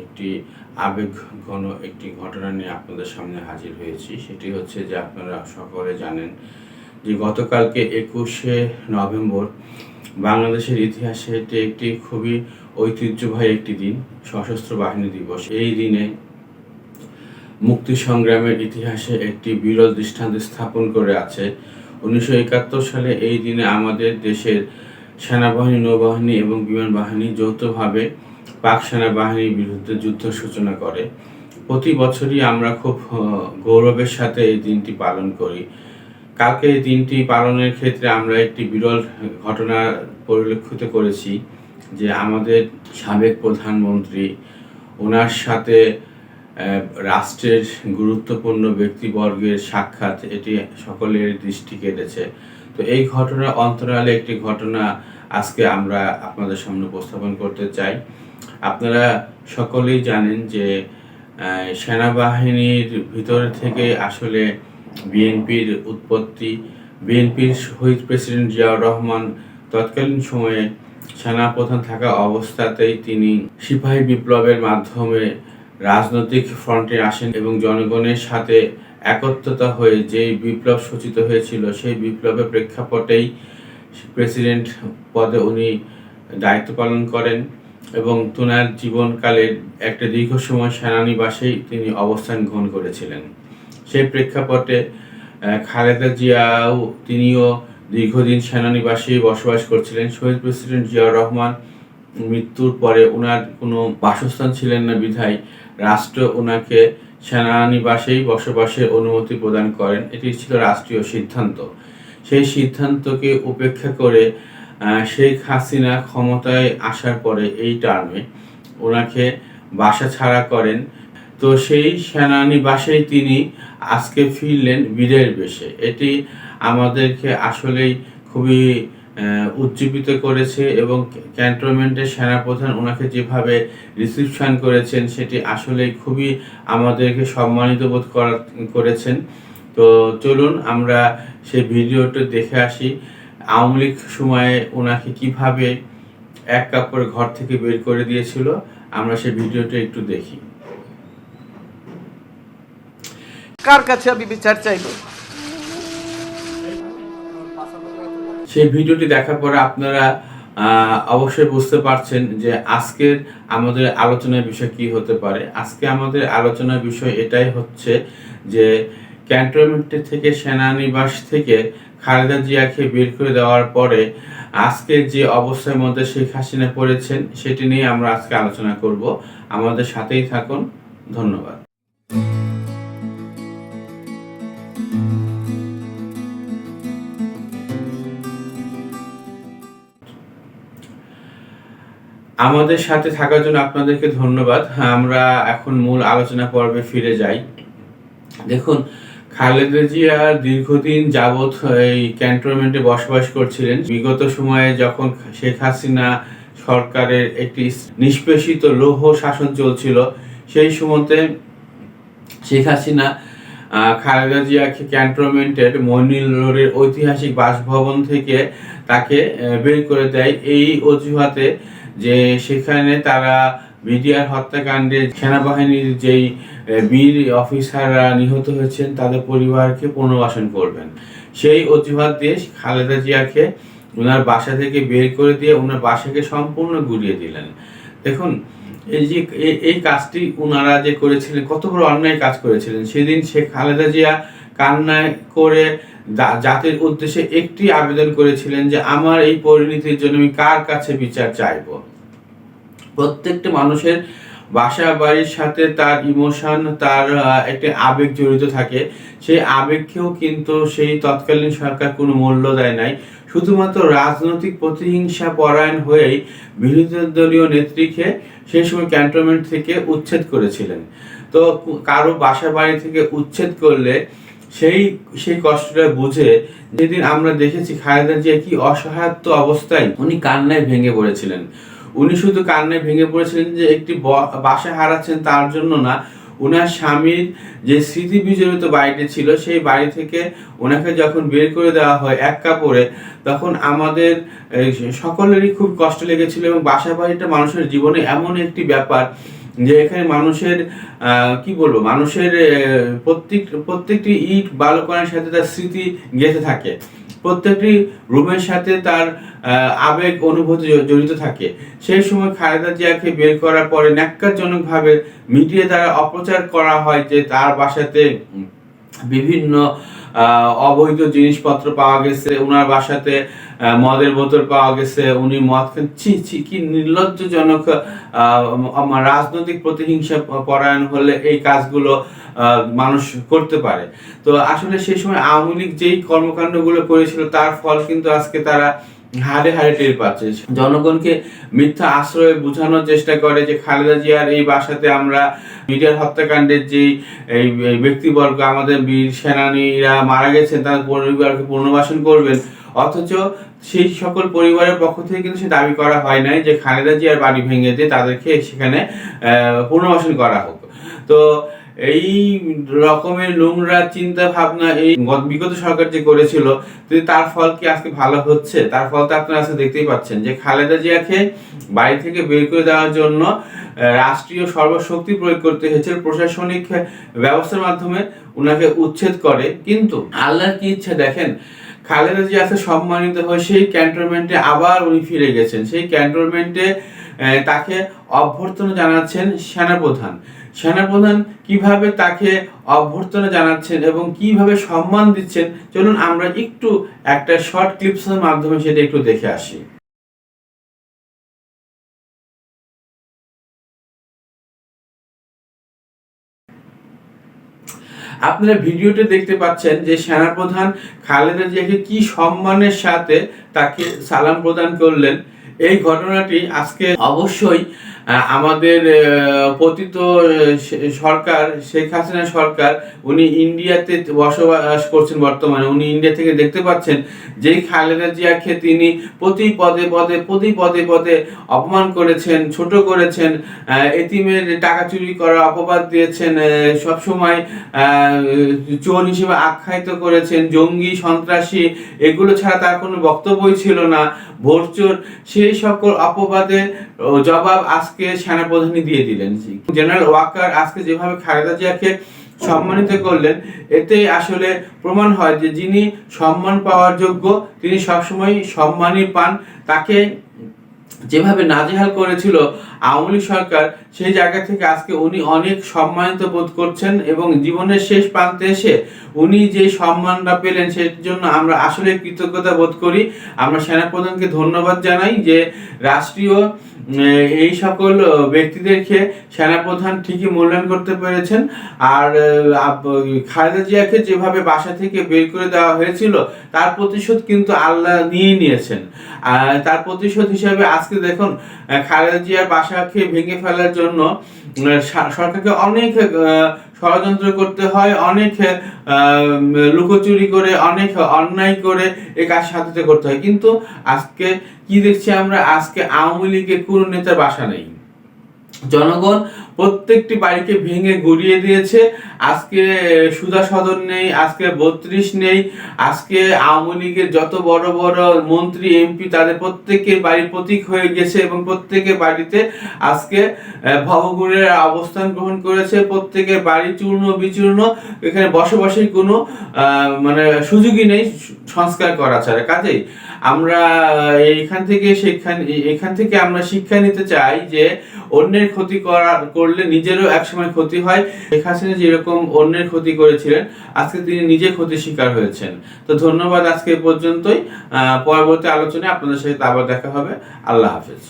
একটি আবেগ ঘন একটি ঘটনা নিয়ে আপনাদের সামনে হাজির হয়েছি। সেটি হচ্ছে যে আপনারা সকলে জানেন যে গতকালকে একুশে নভেম্বর বাংলাদেশের ইতিহাসে এটি একটি খুবই ঐতিহ্যবাহী একটি দিন, সশস্ত্র বাহিনী দিবস। এই দিনে মুক্তি সংগ্রামের ইতিহাসে একটি বিরল দৃষ্টান্ত স্থাপন করে আছে। উনিশশো একাত্তর সালে এই দিনে আমাদের দেশের সেনাবাহিনী, নৌবাহিনী এবং বিমান বাহিনী যৌথভাবে পাক সেনাবাহিনীর বিরুদ্ধে যুদ্ধ সূচনা করে। প্রতি বছরই আমরা খুব গৌরবের সাথে এই দিনটি পালন করি। কালকে এই দিনটি পালনের ক্ষেত্রে আমরা একটি বিরল ঘটনা পরিলক্ষিত করেছি যে আমাদের সাবেক প্রধানমন্ত্রী, ওনার সাথে রাষ্ট্রের গুরুত্বপূর্ণ ব্যক্তিবর্গের সাক্ষাৎ, এটি সকলের দৃষ্টি কেটেছে। তো এই ঘটনার অন্তরালে একটি ঘটনা আজকে আমরা আপনাদের সামনে উপস্থাপন করতে চাই। আপনারা সকলেই জানেন যে সেনাবাহিনীর ভিতর থেকে আসলে বিএনপির উৎপত্তি। বিএনপির শহীদ প্রেসিডেন্ট জিয়াউর রহমান তৎকালীন সময়ে সেনাপ্রধান থাকা অবস্থাতেই তিনি সিপাহী বিপ্লবের মাধ্যমে রাজনৈতিক ফ্রন্টে আসেন এবং জনগণের সাথে একত্রতা হয়ে যেই বিপ্লব সূচিত হয়েছিল, সেই বিপ্লবের প্রেক্ষাপটেই প্রেসিডেন্ট পদে উনি দায়িত্ব পালন করেন। এবং তোনার জীবনকালে একটা দীর্ঘ সময় সেনানিবাসেই তিনি অবস্থান গ্রহণ করেছিলেন। সেই প্রেক্ষাপটে খালেদা জিয়াও তিনিও দীর্ঘদিন সেনানিবাসে বসবাস করছিলেন। শহীদ প্রেসিডেন্ট জিয়াউর রহমান মৃত্যুর পরে ওনার কোনো বাসস্থান ছিলেন না বিধায় রাষ্ট্র ওনাকে সেনানিবাসেই বসবাসের অনুমতি প্রদান করেন। এটি ছিল রাষ্ট্রীয় সিদ্ধান্ত। সেই সিদ্ধান্তকে উপেক্ষা করে শেখ হাসিনা ক্ষমতায় আসার পরে এই টার্মে ওনাকে বাসা ছাড়া করেন। তো সেই সেনানিবাসেই তিনি আজকে ফিরলেন বীরের বেশে। এটি আমাদেরকে আসলেই খুবই উজ্জীবিত করেছে এবং ক্যান্টনমেন্টের সেনাপ্রধান ওনাকে যেভাবে রিসিপশন করেছেন, সেটি আসলেই খুবই আমাদেরকে সম্মানিত বোধ করা- করেছেন। তো চলুন আমরা সেই ভিডিওটা দেখে আসি। আওয়ামী লীগ সময়ে ওনাকে কীভাবে এক কাপড় ঘর থেকে বের করে দিয়েছিল আমরা সেই ভিডিওটা একটু দেখি। কার কাছে আমি বিচার চাইব? সেই ভিডিওটি দেখার পরে আপনারা আহ, অবশ্যই বুঝতে পারছেন যে আজকের আমাদের আলোচনার বিষয় কি হতে পারে। আজকে আমাদের আলোচনার বিষয় এটাই হচ্ছে যে ক্যান্টনমেন্ট থেকে সেনানিবাস থেকে খালেদা জিয়াকে বের করে দেওয়ার পরে আজকে যে অবস্থার মধ্যে শেখ হাসিনা পড়েছেন, সেটি নিয়ে আমরা আজকে আলোচনা করব। আমাদের সাথেই থাকুন। ধন্যবাদ। আমাদের সাথে থাকার জন্য আপনাদেরকে ধন্যবাদ। আমরা এখন মূল আলোচনা পর্বে ফিরে যাই। দেখুন খালেদা জিয়া দীর্ঘদিন যাবৎ এই ক্যান্টনমেন্টে বসবাস করছিলেন। বিগত সময়ে যখন শেখ হাসিনা সরকারের একটি নিষ্পেষিত লৌহ শাসন চলছিল, সেই সময়তে শেখ হাসিনা খালেদা জিয়াকে ক্যান্টনমেন্টের মনিল রোডের ঐতিহাসিক বাসভবন থেকে তাকে বের করে দেয়। এই অজুহাতে যে সেখানে তারা বিডিআর হত্যাকাণ্ডে সেনাবাহিনীর যেই বীর অফিসাররা নিহত হয়েছেন, তাদের পরিবারকে পুনর্বাসন করবেন। সেই অজুহাত দিয়ে খালেদা জিয়াকে ওনার বাসা থেকে বের করে দিয়ে ওনার বাসাকে সম্পূর্ণ গুড়িয়ে দিলেন। দেখুন, এই যে এই কাজটি ওনারা যে করেছিলেন, কত বড় অন্যায় কাজ করেছিলেন। সেদিন শেখ খালেদা জিয়া কান্নায় করে জাতির উদ্দেশ্যে একটি আবেদন করেছিলেন যে, আমার এই পরিণতির জন্য আমি কার কাছে বিচার চাইব? প্রত্যেকটা মানুষের বাসা বাড়ির সাথে তার ইমোশন তার একটি আবেগ জড়িত থাকে। সেই আবেগকেও কিন্তু সেই তৎকালীন সরকার কোনো মূল্য দেয় নাই। শুধুমাত্র রাজনৈতিক প্রতিহিংসা পরায়ণ হয়েই বিরোধী দলীয় নেত্রীকে সেই সময় ক্যান্টনমেন্ট থেকে উচ্ছেদ করেছিলেন। তো কারও বাসা বাড়ি থেকে উচ্ছেদ করলে সেই সেই কষ্টটা বুঝে যেদিন আমরা দেখেছি খালেদা জিয়া কি অসহায়ত্ব অবস্থায় উনি কান্নায় ভেঙে পড়েছিলেন। উনি শুধু কান্নায় ভেঙে পড়েছিলেন যে একটি বাসা হারাচ্ছেন তার জন্য না। ওনার স্বামীর যে স্মৃতি বিজড়িত বাড়িটি ছিল, সেই বাড়ি থেকে ওনাকে যখন বের করে দেওয়া হয় এক কাপড়ে, তখন আমাদের সকলেরই খুব কষ্ট লেগেছিল এবং বাসা বাড়িটা মানুষের জীবনে এমন একটি ব্যাপার যে এখানে মানুষের কি বলব, মানুষের প্রত্যেক, প্রত্যেকটি ইট বালকণের সাথে তার স্মৃতি গেঁথে থাকে। প্রত্যেকটি রুমের সাথে তার আবেগ অনুভূতি জড়িত থাকে। সেই সময় খালেদা জিয়াকে বের করার পরে ন্যাক্কারজনকভাবে মিডিয়া দ্বারা অপচার করা হয় যে তার বাসাতে বিভিন্ন অবৈধ জিনিসপত্র পাওয়া গেছে ওনার বাসাতে মদের বোতল পাওয়া গেছে, উনি মদ ছি ছি, কি নির্লজ্জজনক রাজনৈতিক প্রতিহিংসা পরায়ণ হলে এই কাজগুলো মানুষ করতে পারে। তো আসলে সেই সময় আওয়ামী লীগ যেই কর্মকাণ্ডগুলো করেছিল, তার ফল কিন্তু আজকে তারা হারে হারে টের পাচ্ছে। জনগণকে মিথ্যা আশ্রয়ে বোঝানোর চেষ্টা করে যে খালেদা জিয়ার এই বাসাতে আমরা মিডিয়ার হত্যাকাণ্ডের এই এই ব্যক্তিবর্গ, আমাদের বীর সেনানীরা মারা গেছেন, তার পরিবারকে পুনর্বাসন করবেন, অথচ সেই সকল পরিবারের পক্ষ থেকে কিন্তু সে দাবি করা হয় নাই যে খালেদা জিয়ার বাড়ি ভেঙে দিয়ে তাদেরকে সেখানে পুনর্বাসন করা হোক। তো এই রকমের নোংরা চিন্তা ভাবনা এই গত- বিগত সরকার যে করেছিল তার ফল কি আজকে ভালো হচ্ছে? তার ফল তো আপনারা আজকে দেখতেই পাচ্ছেন যে খালেদা জিয়াকে বাড়ি থেকে বের করে দেওয়ার জন্য রাষ্ট্রীয় সর্বশক্তি প্রয়োগ করতে হয়েছে, প্রশাসনিক ব্যবস্থার মাধ্যমে উনাকে উচ্ছেদ করে। কিন্তু আল্লাহর কি ইচ্ছা দেখেন? খালেদা জিয়া সম্মানিত হয়ে সেই ক্যান্টনমেন্টে আবার উনি ফিরে গেছেন। সেই ক্যান্টনমেন্টে তাকে অভ্যর্থনা জানাচ্ছেন সেনাপ্রধান। সেনাপ্রধান কীভাবে তাকে অভ্যর্থনা জানাচ্ছেন এবং কীভাবে সম্মান দিচ্ছেন, চলুন আমরা একটু একটা শর্ট ক্লিপসের মাধ্যমে সেটা একটু দেখে আসি। আপনারা ভিডিওতে দেখতে পাচ্ছেন যে সেনাপ্রধান খালেদা জিয়াকে কি সম্মানের সাথে তাকে সালাম প্রদান করলেন। এই ঘটনাটি আজকে অবশ্যই আমাদের পতিত সরকার শেখ হাসিনা সরকার উনি ইন্ডিয়াতে বসবাস করছেন বর্তমানে। উনি ইন্ডিয়া থেকে দেখতে পাচ্ছেন যেই খালেদা জিয়াকে তিনি প্রতি পদে পদে প্রতি পদে পদে অপমান করেছেন ছোট করেছেন এতিমের টাকা চুরি করার অপবাদ দিয়েছেন সবসময় চোর হিসেবে আখ্যায়িত করেছেন জঙ্গি সন্ত্রাসী এগুলো ছাড়া তার কোনো বক্তব্যই ছিল না। ভোটচোর সেই সকল অপবাদে ও, জবাব আজকে সেনাপ্রধানই দিয়ে দিলেন জেনারেল ওয়াকার আজকে যেভাবে খালেদা জিয়াকে সম্মানিত করলেন, এতে আসলে প্রমাণ হয় যে যিনি সম্মান পাওয়ার যোগ্য, তিনি সবসময় সম্মানই পান। তাকে যেভাবে নাজেহাল করেছিল আওয়ামী সরকার সেই জায়গা থেকে আজকে উনি অনেক সম্মানিত বোধ করছেন এবং জীবনের শেষ প্রান্তে এসে উনি যে সম্মানটা পেলেন সেই জন্য আমরা আসলে কৃতজ্ঞতা বোধ করি। আমরা সেনাপ্রধানকে ধন্যবাদ জানাই যে রাষ্ট্রীয় এই সকল ব্যক্তিদেরকে সেনাপ্রধান ঠিকই মূল্যায়ন করতে পেরেছেন। আর খালেদা জিয়াকে যেভাবে বাসা থেকে বের করে দেওয়া হয়েছিল, তার প্রতিশোধ কিন্তু আল্লাহ নিয়ে নিয়েছেন। আর, তার প্রতিশোধ হিসাবে আজকে দেখুন খালেদা জিয়ার বাসাকে ভেঙে ফেলার জন্য সা- সরকারকে অনেক ষড়যন্ত্র করতে হয়, অনেক লুকোচুরি করে, অনেক অন্যায় করে এ কাজ সাথে করতে হয়। কিন্তু আজকে কি দেখছি আমরা? আজকে আওয়ামী লীগের কোনো নেতার বাসা নেই। জনগণ প্রত্যেকটি বাড়িকে ভেঙে গড়িয়ে দিয়েছে। আজকে সুধা সদন নেই, আজকে বত্রিশ নেই, আজকে আওয়ামী লীগের যত বড় বড় মন্ত্রী, এমপি, তাদের প্রত্যেকের বাড়ি প্রতীক হয়ে গেছে এবং প্রত্যেকের বাড়িতে আজকে ভবঘুরের অবস্থান গ্রহণ করেছে। প্রত্যেকের বাড়ি চূর্ণ বিচূর্ণ। এখানে বসবাসের কোনো মানে সুযোগই নেই সংস্কার করা ছাড়া। কাজেই আমরা এইখান থেকে শিক্ষা এখান থেকে আমরা শিক্ষা নিতে চাই যে অন্যের ক্ষতি করা করলে নিজেরও একসময় ক্ষতি হয়। শেখ হাসিনা যেরকম অন্যের ক্ষতি করেছিলেন, আজকে তিনি নিজে ক্ষতির শিকার হয়েছেন। তো ধন্যবাদ আজকে পর্যন্তই। পরবর্তী আলোচনায় আপনাদের সাথে আবার দেখা হবে। আল্লাহ হাফেজ।